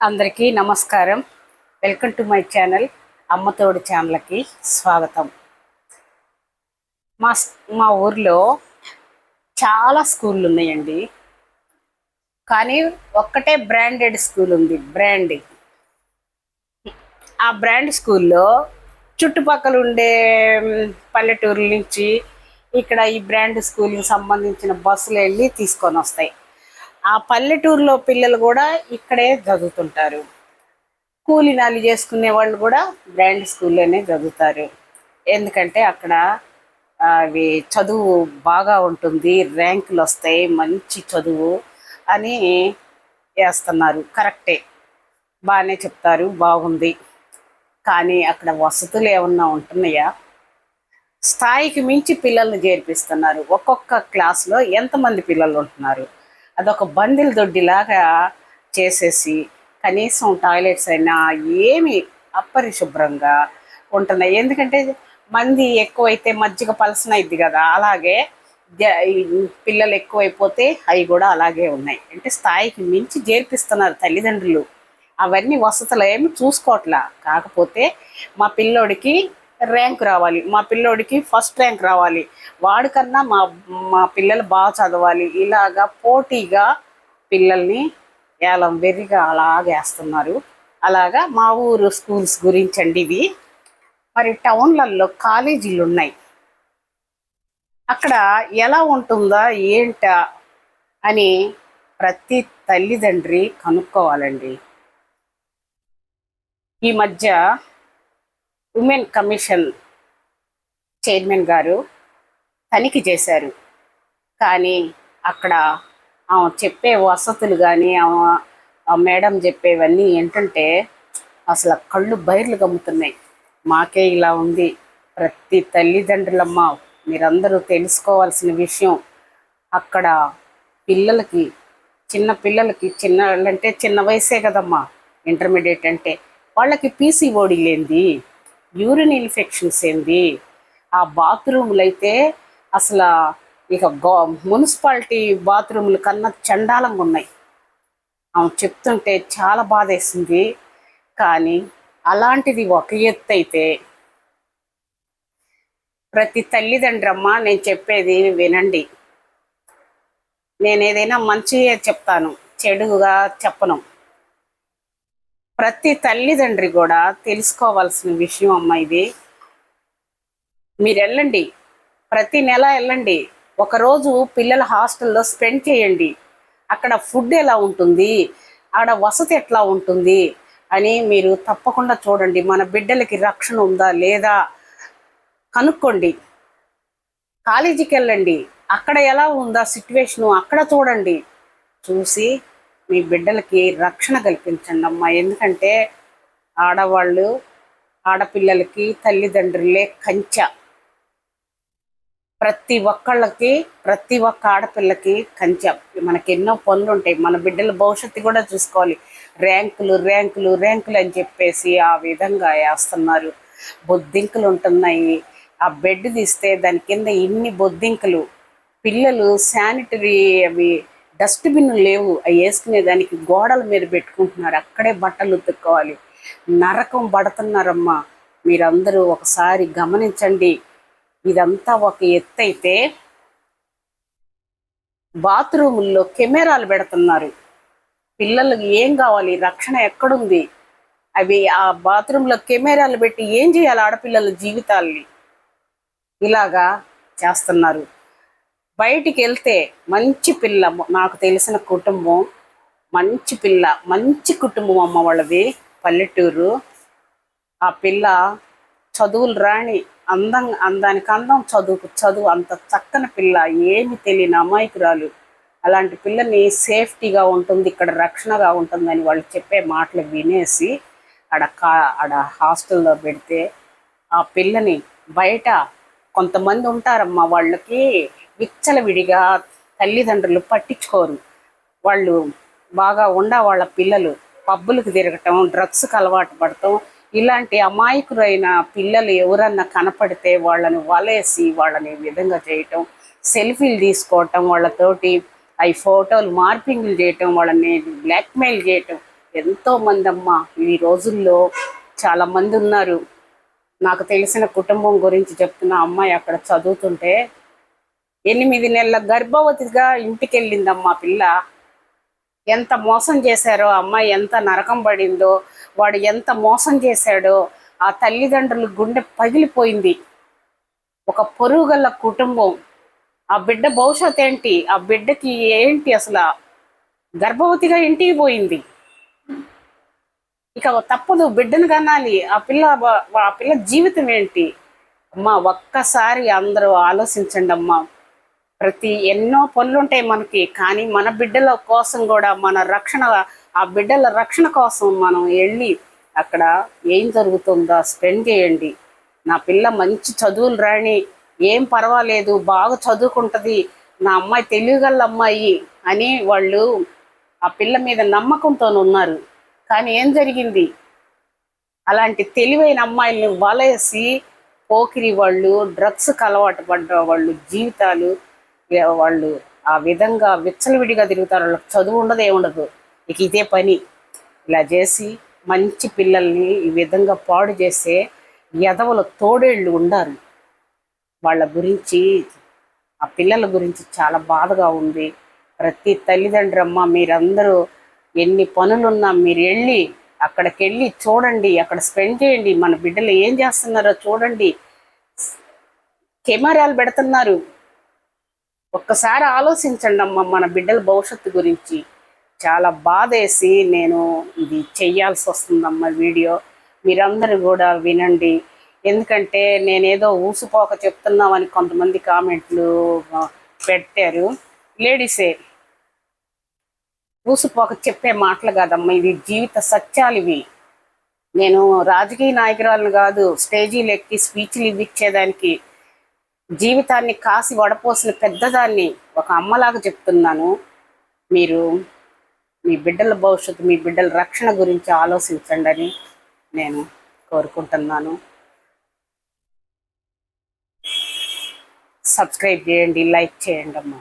అందరికీ నమస్కారం. Welcome to my channel Ammathodu ఛానల్కి స్వాగతం. మా మా ఊర్లో చాలా స్కూళ్ళు ఉన్నాయండి కానీ ఒక్కటే బ్రాండెడ్ స్కూల్ ఉంది బ్రాండ్. ఆ బ్రాండ్ స్కూల్లో చుట్టుపక్కల ఉండే మ్, పల్లెటూరుల నుంచి ఇక్కడ ఈ బ్రాండ్ స్కూల్కి సంబంధించిన బస్సులు వెళ్ళి తీసుకొని వస్తాయి. ఆ పల్లెటూరులో పిల్లలు కూడా ఇక్కడే చదువుతుంటారు. కూలినాలు చేసుకునే వాళ్ళు కూడా బ్రాండ్ స్కూల్లోనే చదువుతారు. ఎందుకంటే అక్కడ అవి చదువు బాగా ఉంటుంది ర్యాంకులు వస్తాయి మంచి చదువు అని వేస్తున్నారు. కరెక్టే. బాగానే చెప్తారు బాగుంది. కానీ అక్కడ వసతులు ఏమన్నా ఉంటున్నాయా? స్థాయికి మించి పిల్లల్ని చేర్పిస్తున్నారు. ఒక్కొక్క క్లాస్లో ఎంతమంది పిల్లలు ఉంటున్నారు? అదొక బందిల్ దొడ్డిలాగా చేసేసి కనీసం టాయిలెట్స్ అయినా ఏమి అపరిశుభ్రంగా ఉంటున్నాయి. ఎందుకంటే మంది ఎక్కువైతే మజ్జిగ పలసన అయింది కదా అలాగే పిల్లలు ఎక్కువైపోతే అవి కూడా అలాగే ఉన్నాయి. అంటే స్థాయికి మించి చేర్పిస్తున్నారు తల్లిదండ్రులు. అవన్నీ వసతులు ఏమి చూసుకోవట్లా కాకపోతే మా పిల్లోడికి ర్యాంక్ రావాలి. మా పిల్లోడికి ఫస్ట్ ర్యాంక్ రావాలి. వాడికన్నా మా మా పిల్లలు బాగా చదవాలి. ఇలాగా పోటీగా పిల్లల్ని ఏలం వెర్రిగా అలాగేస్తున్నారు అలాగా మా ఊరు స్కూల్స్ గురించి అండి ఇవి. మరి టౌన్లలో కాలేజీలు ఉన్నాయి. అక్కడ ఎలా ఉంటుందా ఏంటా అని ప్రతి తల్లిదండ్రి కనుక్కోవాలండి. ఈ మధ్య ఉమెన్ కమిషన్ చైర్మన్ గారు తనిఖీ చేశారు. కానీ అక్కడ ఆమె చెప్పే వసతులు కానీ ఆమె ఆ మేడం చెప్పేవన్నీ ఏంటంటే అసలు కళ్ళు బైర్లు గమ్ముతున్నాయి. మాకే ఇలా ఉంది. ప్రతి తల్లిదండ్రులమ్మ మీరందరూ తెలుసుకోవాల్సిన విషయం అక్కడ పిల్లలకి చిన్న పిల్లలకి చిన్న అంటే చిన్న వయసే కదమ్మా ఇంటర్మీడియట్ అంటే. వాళ్ళకి పీసీఓడి లేనిది యూరిన్ ఇన్ఫెక్షన్స్ ఏంది? ఆ బాత్రూములు అయితే అసలు ఇక గో మున్సిపాలిటీ బాత్రూముల కన్నా చండాలంగా ఉన్నాయి. ఆమె చెప్తుంటే చాలా బాధేసింది. కానీ అలాంటిది ఒక ఎత్తు అయితే ప్రతి తల్లిదండ్రమ్మ నేను చెప్పేది వినండి. నేను ఏదైనా మంచిగా చెప్తాను చెడుగా చెప్పను. ప్రతి తల్లిదండ్రి కూడా తెలుసుకోవాల్సిన విషయం అమ్మ ఇది. మీరు వెళ్ళండి ప్రతి నెల వెళ్ళండి. ఒకరోజు పిల్లల హాస్టల్లో స్పెండ్ చేయండి. అక్కడ ఫుడ్ ఎలా ఉంటుంది? ఆడ వసతి ఎట్లా ఉంటుంది? అని మీరు తప్పకుండా చూడండి. మన బిడ్డలకి రక్షణ ఉందా లేదా? కనుక్కోండి. కాలేజీకి వెళ్ళండి. అక్కడ ఎలా ఉందా సిట్యువేషను అక్కడ చూడండి. చూసి మీ బిడ్డలకి రక్షణ కల్పించండి అమ్మా. ఎందుకంటే ఆడవాళ్ళు ఆడపిల్లలకి తల్లిదండ్రులే కంచె. ప్రతి ఒక్కళ్ళకి ప్రతి ఒక్క ఆడపిల్లకి కంచె. మనకి ఎన్నో పనులు ఉంటాయి. మన బిడ్డల భవిష్యత్తు కూడా చూసుకోవాలి. ర్యాంకులు ర్యాంకులు ర్యాంకులు అని చెప్పేసి ఆ విధంగా వేస్తున్నారు. బొద్దింకలు ఉంటున్నాయి. ఆ బెడ్ తీస్తే దాని కింద ఇన్ని బొద్దింకలు. పిల్లలు శానిటరీ అవి డస్ట్బిన్ లేవు. అవి వేసుకునే దానికి గోడల మీద పెట్టుకుంటున్నారు. అక్కడే బట్టలు ఉతుక్కోవాలి. నరకం పడుతున్నారమ్మా. మీరందరూ ఒకసారి గమనించండి. ఇదంతా ఒక ఎత్తు అయితే బాత్రూముల్లో కెమెరాలు పెడుతున్నారు. పిల్లలకు ఏం కావాలి? రక్షణ ఎక్కడుంది? అవి ఆ బాత్రూంలో కెమెరాలు పెట్టి ఏం చేయాలి ఆడపిల్లల జీవితాల్ని? ఇలాగా చేస్తున్నారు. బయటికి వెళ్తే మంచి పిల్ల నాకు తెలిసిన కుటుంబం మంచి పిల్ల మంచి కుటుంబం అమ్మ వాళ్ళది పల్లెటూరు. ఆ పిల్ల చదువులు రాణి అందం అందానికి అందం చదువుకు చదువు అంత చక్కని పిల్ల ఏమి తెలియని అమాయకురాలు. అలాంటి పిల్లని సేఫ్టీగా ఉంటుంది ఇక్కడ రక్షణగా ఉంటుందని వాళ్ళు చెప్పే మాటలు వినేసి ఆడ కా ఆడ హాస్టల్లో పెడితే ఆ పిల్లని బయట కొంతమంది ఉంటారమ్మా వాళ్ళకి విచ్చలవిడిగా తల్లిదండ్రులు పట్టించుకోరు. వాళ్ళు బాగా ఉండ వాళ్ళ పిల్లలు పబ్బులకు తిరగటం డ్రగ్స్కి అలవాటు పడటం ఇలాంటి అమాయకులైన పిల్లలు ఎవరన్నా కనపడితే వాళ్ళని వలేసి వాళ్ళని విధంగా చేయటం సెల్ఫీలు తీసుకోవటం వాళ్ళతోటి అవి ఫోటోలు మార్పింగ్లు చేయటం వాళ్ళని బ్లాక్మెయిల్ చేయటం. ఎంతోమంది అమ్మ ఈ రోజుల్లో చాలామంది ఉన్నారు. నాకు తెలిసిన కుటుంబం గురించి చెప్తున్న అమ్మాయి అక్కడ చదువుతుంటే ఎనిమిది నెలల గర్భవతిగా ఇంటికెళ్ళిందమ్మా పిల్ల. ఎంత మోసం చేశారో అమ్మాయి ఎంత నరకం పడిందో వాడు ఎంత మోసం చేశాడో ఆ తల్లిదండ్రులు గుండె పగిలిపోయింది. ఒక పొరుగుగల కుటుంబం. ఆ బిడ్డ భవిష్యత్ ఏంటి? ఆ బిడ్డకి ఏంటి అసలు? గర్భవతిగా ఇంటికి పోయింది. ఇక తప్పదు బిడ్డను కనాలి ఆ పిల్ల ఆ పిల్ల జీవితం ఏంటి? అమ్మా ఒక్కసారి అందరూ ఆలోచించండి అమ్మా ప్రతి ఎన్నో పనులు ఉంటాయి మనకి కానీ మన బిడ్డల కోసం కూడా మన రక్షణ ఆ బిడ్డల రక్షణ కోసం మనం వెళ్ళి అక్కడ ఏం జరుగుతుందో స్పెండ్ చేయండి. నా పిల్ల మంచి చదువులు రాని ఏం పర్వాలేదు బాగా చదువుకుంటుంది నా అమ్మాయి తెలియగల అమ్మాయి అని వాళ్ళు ఆ పిల్ల మీద నమ్మకంతో ఉన్నారు. కానీ ఏం జరిగింది? అలాంటి తెలివైన అమ్మాయిల్ని వలేసి పోకిరి వాళ్ళు డ్రగ్స్కి అలవాటు పడ్డ వాళ్ళు జీవితాలు వాళ్ళు ఆ విధంగా విచ్చలవిడిగా తిరుగుతారు. వాళ్ళకి చదువు ఉండదు ఏముండదు ఇక ఇదే పని. ఇలా చేసి మంచి పిల్లల్ని ఈ విధంగా పాడు చేసే ఎదవల తోడేళ్ళు ఉండారు వాళ్ళ గురించి ఆ పిల్లల గురించి చాలా బాధగా ఉంది. ప్రతి తల్లిదండ్రి అమ్మ మీరందరూ ఎన్ని పనులున్నా మీరు వెళ్ళి అక్కడికి వెళ్ళి చూడండి అక్కడ స్పెండ్ చేయండి. మన బిడ్డలు ఏం చేస్తున్నారో చూడండి. కెమెరాలు పెడుతున్నారు. ఒక్కసారి ఆలోచించండి అమ్మ మన బిడ్డల భవిష్యత్తు గురించి. చాలా బాధేసి నేను ఇది చెయ్యాల్సి వస్తుందమ్మ వీడియో. మీరందరూ కూడా వినండి. ఎందుకంటే నేనేదో ఊసిపోక చెప్తున్నామని కొంతమంది కామెంట్లు పెట్టారు. లేడీసే ఊసిపోక చెప్పే మాటలు కాదమ్మా ఇది జీవిత సత్యాలు ఇవి. నేను రాజకీయ నాయకురాలను కాదు స్టేజీలు ఎక్కి స్పీచ్లు ఇవ్విచ్చేదానికి జీవితాన్ని కాసి వడపోసిన పెద్దదాన్ని ఒక అమ్మలాగా చెప్తున్నాను. మీరు మీ బిడ్డల భవిష్యత్తు మీ బిడ్డల రక్షణ గురించి ఆలోచించండి అని నేను కోరుకుంటున్నాను. సబ్స్క్రైబ్ చేయండి లైక్ చేయండి అమ్మా